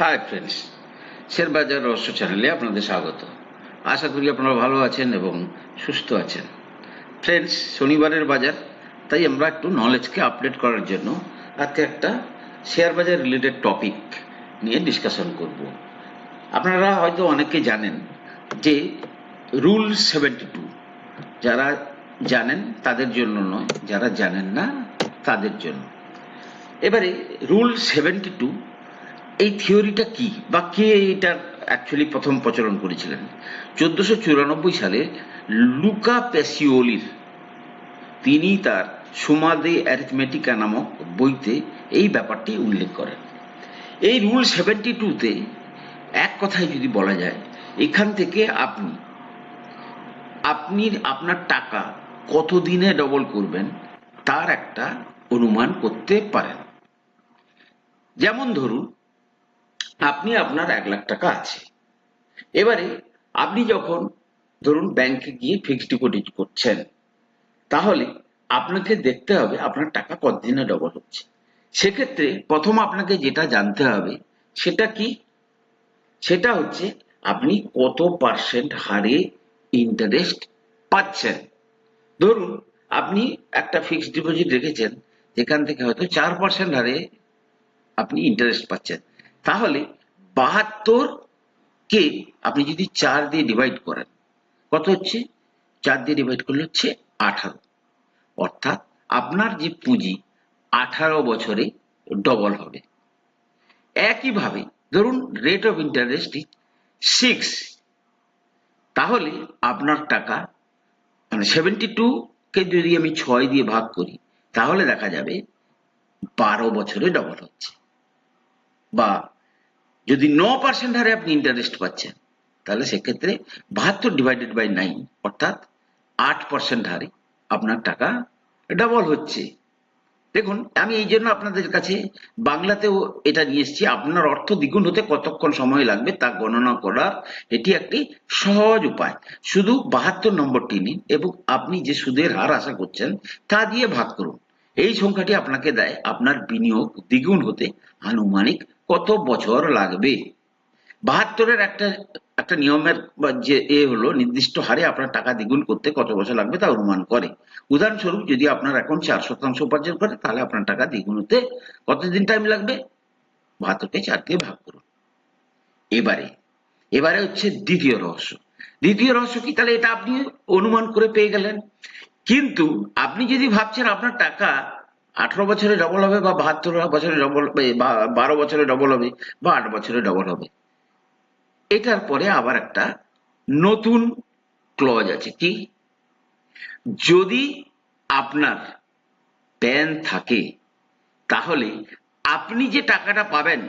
Hi friends share বাজার রহস্য চ্যানেলে আপনাদের স্বাগত। আশা করি আপনারা ভালো আছেন এবং সুস্থ আছেন। ফ্রেন্ডস শনিবারের বাজার, তাই আমরা একটু নলেজকে আপডেট করার জন্য আজকে একটা শেয়ার বাজার রিলেটেড টপিক নিয়ে ডিসকাশন করব। আপনারা হয়তো অনেকে জানেন যে রুল সেভেন্টি টু যারা জানেন তাদের জন্য নয়, যারা জানেন না তাদের জন্য। এবারে রুল সেভেন্টি টু এই থিওরিটা কি? বা কে এটার অ্যাকচুয়ালি প্রথম প্রচলন করেছিলেন? চোদ্দশো চুরানব্বই সালে লুকা প্যাসিওলির তিনি তার সুমাদে অ্যারিথমেটিকা নামক বইতে এই ব্যাপারটি উল্লেখ করেন। এই রুল সেভেন্টি টুতে এক কথায় যদি বলা যায়, এখান থেকে আপনি আপনি, আপনার টাকা কত দিনে ডবল করবেন তার একটা অনুমান করতে পারেন। যেমন ধরুন আপনি আপনার এক লাখ টাকা আছে। এবারে আপনি যখন ধরুন ব্যাংকে গিয়ে ফিক্সড ডিপোজিট করছেন, তাহলে আপনাকে দেখতে হবে আপনার টাকা কতদিনে ডবল হচ্ছে। সেক্ষেত্রে প্রথম আপনাকে যেটা জানতে হবে, সেটা কি? সেটা হচ্ছে আপনি কত পার্সেন্ট হারে ইন্টারেস্ট পাচ্ছেন। ধরুন আপনি একটা ফিক্সড ডিপোজিট রেখেছেন, যেখান থেকে হয়তো চার পার্সেন্ট হারে আপনি ইন্টারেস্ট পাচ্ছেন। তাহলে বাহাত্তর কে আপনি যদি চার দিয়ে ডিভাইড করেন, কত হচ্ছে? চার দিয়ে ডিভাইড করলে হচ্ছে আঠারো। অর্থাৎ আপনার যে পুঁজি আঠারো বছরে ডবল হবে। একইভাবে ধরুন রেট অফ ইন্টারেস্ট সিক্স তাহলে আপনার টাকা মানে সেভেন্টি টু কে যদি আমি ছয় দিয়ে ভাগ করি, তাহলে দেখা যাবে বারো বছরে ডবল হচ্ছে। বা যদি ন পার্সেন্ট হারে আপনি ইন্টারেস্ট পাচ্ছেন, তাহলে সেক্ষেত্রে বাহাত্তর ডিভাইডেড বাই নাইন অর্থাৎ আট পার্সেন্ট হারে আপনার টাকা ডাবল হচ্ছে। দেখুন, আমি এই জন্য আপনাদের কাছে বাংলাতেও এটা নিয়ে এসেছি। আপনার অর্থ দ্বিগুণ হতে কতক্ষণ সময় লাগবে তা গণনা করার এটি একটি সহজ উপায়। শুধু বাহাত্তর নম্বরটি নিন এবং আপনি যে সুদের হার আশা করছেন, তা দিয়ে ভাগ করুন। এই সংখ্যাটি আপনাকে দেয়, আপনার বিনিয়োগ দ্বিগুণ হতে আনুমানিক কত বছর লাগবে? বাহাত্তরের একটা একটা নিয়মের যে এ হলো, নির্দিষ্ট হারে আপনার টাকা দ্বিগুণ করতে কত বছর লাগবে তা অনুমান করে। উদাহরণস্বরূপ, যদি আপনার এখন চার শতাংশ উপার্জন করে, তাহলে আপনার টাকা দ্বিগুণ হতে কতদিন টাইম লাগবে? বাহাত্তরকে চার দিয়ে ভাগ করুন। এবারে এবারে হচ্ছে দ্বিতীয় রহস্য। দ্বিতীয় রহস্য কি? তাহলে এটা আপনি অনুমান করে পেয়ে গেলেন। কিন্তু আপনি যদি ভাবছেন আপনার টাকা আঠারো বছরে ডবল হবে বা বাহাত্তর বছরে ডবল বা বারো বছরে ডবল হবে বা আট বছরে ডবল হবে। এটার পরে আবার একটা নতুন ক্লজ আছে কি? যদি আপনার প্যান থাকে, তাহলে আপনি যে টাকাটা পাবেন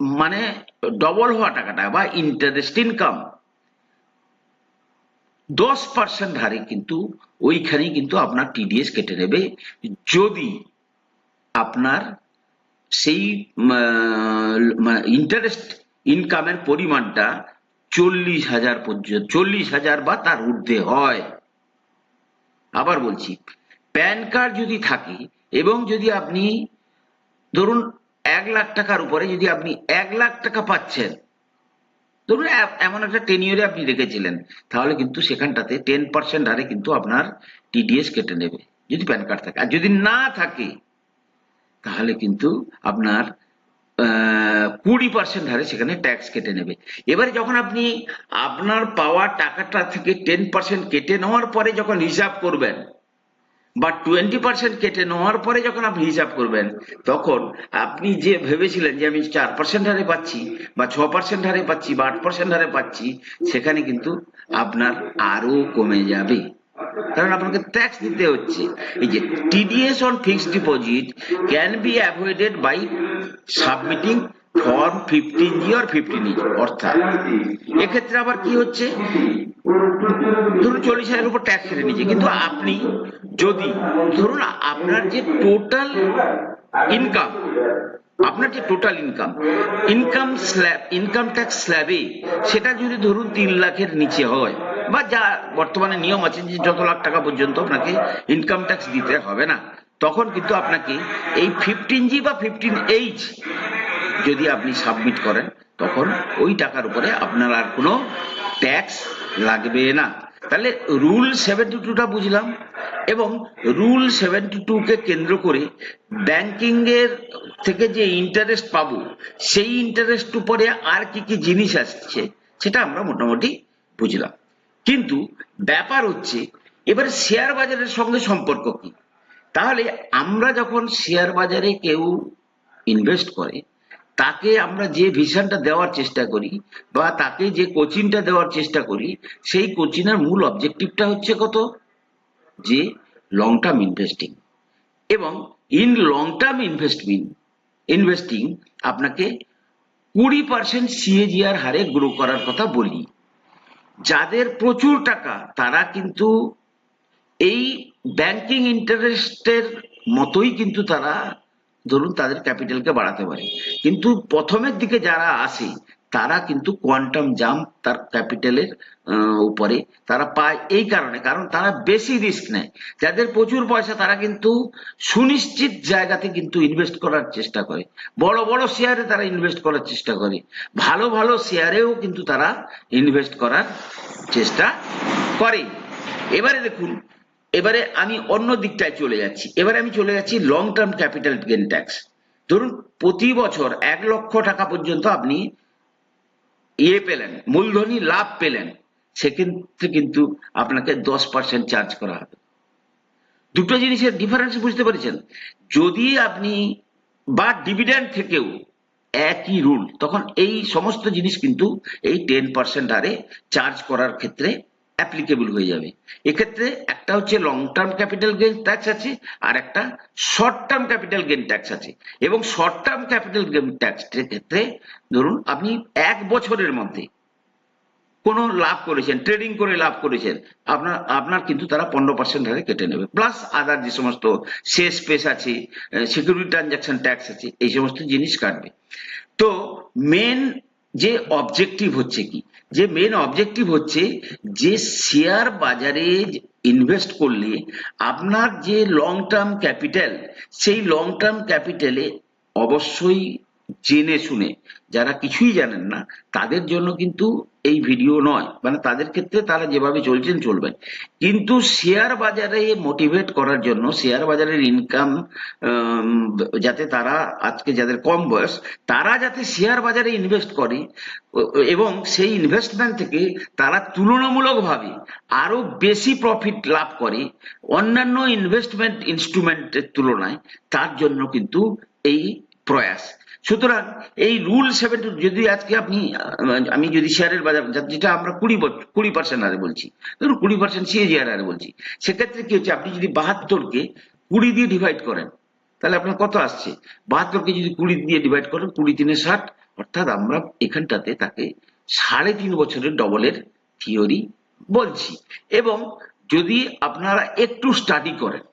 মানে ডবল হওয়া টাকাটা বা ইন্টারেস্ট ইনকাম দশ পার্সেন্ট হারে কিন্তু ওইখানেই কিন্তু আপনার টিডিএস কেটে নেবে। যদি আপনার সেই ইন্টারেস্ট ইনকামের পরিমাণটা চল্লিশ হাজার পর্যন্ত, চল্লিশ হাজার বা তার ঊর্ধ্বে হয়। আবার বলছি, প্যান কার্ড যদি থাকে এবং যদি আপনি, ধরুন এক লাখ টাকার উপরে যদি আপনি এক লাখ টাকা পাচ্ছেন, ধরুন এমন একটা টেনিয়রে আপনি রেখেছিলেন, তাহলে কিন্তু সেখানটাতে টেন পার্সেন্ট হারে কিন্তু আপনার টিডিএস কেটে নেবে, যদি প্যান কার্ড থাকে। আর যদি না থাকে তাহলে কিন্তু আপনার কুড়ি পার্সেন্ট হারে সেখানে ট্যাক্স কেটে নেবে। এবারে যখন আপনি আপনার পাওয়া টাকাটা থেকে টেন পার্সেন্ট কেটে নেওয়ার পরে যখন হিসাব করবেন, বা টোয়েন্টি পার্সেন্ট কেটে নেওয়ার পরে যখন আপনি হিসাব করবেন, তখন আপনি যে ভেবেছিলেন যে আমি চার পার্সেন্ট হারে পাচ্ছি, বা ছ পার্সেন্ট হারে পাচ্ছি, বা আট পার্সেন্ট হারে পাচ্ছি, সেখানে কিন্তু আপনার আরও কমে যাবে। কারণ আপনাকে ট্যাক্স দিতে হচ্ছে। এই যে TDS on fixed deposit can be avoided by submitting form fifteen G or fifteen is অর্থাৎ এক্ষেত্রে আবার কি হচ্ছে? ধরুন চল্লিশ হাজারের উপর ট্যাক্স কেটে নিচ্ছে, কিন্তু আপনি যদি, ধরুন আপনার যে টোটাল ইনকাম আপনার যে total income income slab income tax স্ল্যাবে সেটা যদি ধরুন তিন লাখের নিচে হয় বা যা বর্তমানে নিয়ম আছে যে যত লাখ টাকা পর্যন্ত আপনাকে ইনকাম ট্যাক্স দিতে হবে না, তখন কিন্তু আপনাকে এই ফিফটিন জি বা ফিফটিন এইচ যদি আপনি সাবমিট করেন, তখন ওই টাকার উপরে আপনার আর কোনো ট্যাক্স লাগবে না। তাহলে রুল সেভেন্টি টুটা বুঝলাম এবং রুল সেভেন্টি টুকে কেন্দ্র করে ব্যাংকিংয়ের থেকে যে ইন্টারেস্ট পাবো, সেই ইন্টারেস্ট উপরে আর কি কি জিনিস আসছে, সেটা আমরা মোটামুটি বুঝলাম। কিন্তু ব্যাপার হচ্ছে, এবার শেয়ার বাজারের সঙ্গে সম্পর্ক কি? তাহলে আমরা যখন শেয়ার বাজারে কেউ ইনভেস্ট করে, তাকে আমরা যে ভিশনটা দেওয়ার চেষ্টা করি বা তাকে যে কোচিংটা দেওয়ার চেষ্টা করি, সেই কোচিংয়ের মূল অবজেক্টিভটা হচ্ছে কত? যে লং টার্ম ইনভেস্টিং এবং in long term investing investing আপনাকে কুড়ি পার্সেন্ট সিএজিআর হারে গ্রো করার কথা বলি। যাদের প্রচুর টাকা, তারা কিন্তু এই ব্যাংকিং ইন্টারেস্টের মতোই কিন্তু তারা, ধরুন তাদের ক্যাপিটালকে বাড়াতে পারে। কিন্তু প্রথমের দিকে যারা আসে তারা কিন্তু কোয়ান্টাম জাম্প তার ক্যাপিটালের উপরে তারা পায় এই কারণে। কারণ তারা বেশি রিস্ক নেয়। যাদের প্রচুর পয়সা তারা কিন্তু সুনিশ্চিত জায়গাতে কিন্তু ইনভেস্ট করার চেষ্টা করে। বড় বড় শেয়ারে তারা ইনভেস্ট করার চেষ্টা করে। ভালো ভালো শেয়ারেও কিন্তু তারা ইনভেস্ট করার চেষ্টা করে। এবারে দেখুন, এবারে আমি অন্য দিকটায় চলে যাচ্ছি। এবারে আমি চলে যাচ্ছি long term capital gain tax ধরুন, প্রতি বছর এক লক্ষ টাকা পর্যন্ত আপনি ইয়ে পেলেন মূলধনী লাভ পেলেন, সেক্ষেত্রে কিন্তু আপনাকে দশ পার্সেন্ট চার্জ করা হবে। দুটো জিনিসের ডিফারেন্স বুঝতে পেরেছেন? যদি আপনি বা ডিভিডেন্ড থেকেও একই রুল তখন এই সমস্ত জিনিস কিন্তু এই টেন পার্সেন্ট হারে চার্জ করার ক্ষেত্রে অ্যাপ্লিকেবল হয়ে যাবে। এক্ষেত্রে একটা হচ্ছে long term capital gain tax আছে, আর একটা short term capital gain tax আছে। এবং short term capital gain tax ক্ষেত্রে, ধরুন আপনি এক বছরের মধ্যে কোনো লাভ করেছেন ট্রেডিং করে লাভ করেছেন, আপনার আপনার কিন্তু তারা পনেরো পার্সেন্ট হারে কেটে নেবে। প্লাস আদার যে সমস্ত শেষ পেস আছে সিকিউরিটি ট্রানজাকশন ট্যাক্স আছে, এই সমস্ত জিনিস কাটবে। তো মেন যে অবজেক্টিভ হচ্ছে কি? যে মেন অবজেক্টিভ হচ্ছে যে শেয়ার বাজারে ইনভেস্ট করলে আপনার যে লং টার্ম ক্যাপিটাল সেই লং টার্ম ক্যাপিটালে অবশ্যই জেনে শুনে, যারা কিছুই জানেন না, তাদের জন্য কিন্তু এই ভিডিও নয়। মানে তাদের ক্ষেত্রে তারা যেভাবে চলছেন চলবেন কিন্তু শেয়ার বাজারে মোটিভেট করার জন্য, শেয়ার বাজারের ইনকাম যাতে তারা আজকে যাদের কম বয়স, তারা যাতে শেয়ার বাজারে ইনভেস্ট করে এবং সেই ইনভেস্টমেন্ট থেকে তারা তুলনামূলকভাবে আরও বেশি প্রফিট লাভ করে, অন্যান্য ইনভেস্টমেন্ট ইনস্ট্রুমেন্টের তুলনায়, তার জন্য কিন্তু এই প্রয়াস। সুতরাং এই রুল সেভেন যদি আজকে আপনি, আমি যদি শেয়ারের বাজার, যেটা আমরা কুড়ি কুড়ি পার্সেন্ট আরে বলছি, ধরুন কুড়ি পার্সেন্ট সিএজিআর আরে বলছি, সেক্ষেত্রে কি হচ্ছে, আপনি যদি বাহাত্তরকে কুড়ি দিয়ে ডিভাইড করেন, তাহলে আপনার কত আসছে? বাহাত্তরকে যদি কুড়ি দিয়ে ডিভাইড করেন, কুড়ি তিনে ষাট, অর্থাৎ আমরা এখানটাতে তাকে সাড়ে তিন বছরের ডবলের থিওরি বলছি। এবং যদি আপনারা একটু স্টাডি করেন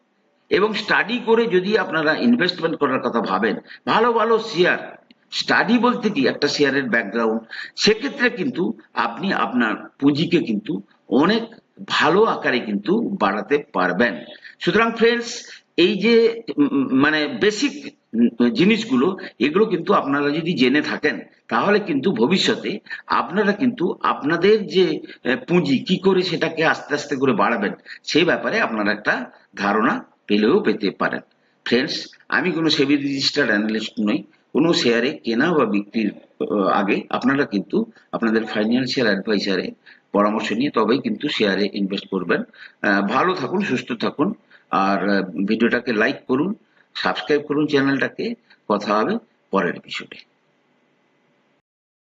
এবং স্টাডি করে যদি আপনারা ইনভেস্টমেন্ট করার কথা ভাবেন, ভালো ভালো শেয়ার স্টাডি বলতে কি? একটা শেয়ারের ব্যাকগ্রাউন্ড সেক্ষেত্রে কিন্তু আপনি আপনার পুঁজিকে কিন্তু অনেক ভালো আকারে কিন্তু বাড়াতে পারবেন। সুতরাং ফ্রেন্ডস এই যে মানে বেসিক জিনিসগুলো, এগুলো কিন্তু আপনারা যদি জেনে থাকেন, তাহলে কিন্তু ভবিষ্যতে আপনারা কিন্তু আপনাদের যে পুঁজি, কি করে সেটাকে আস্তে আস্তে করে বাড়াবেন, সেই ব্যাপারে আপনারা একটা ধারণা পেলেও পেতে পারেন। ফ্রেন্ডস আমি কোনো সেবি রেজিস্টার্ড অ্যানালিস্ট নই। কোনো শেয়ারে কেনা বা বিক্রির আগে আপনারা কিন্তু আপনাদের ফাইন্যান্সিয়াল অ্যাডভাইসারে পরামর্শ নিয়ে তবেই কিন্তু শেয়ারে ইনভেস্ট করবেন। ভালো থাকুন, সুস্থ থাকুন। আর ভিডিওটাকে লাইক করুন সাবস্ক্রাইব করুন চ্যানেলটাকে। কথা হবে পরের এপিসোডে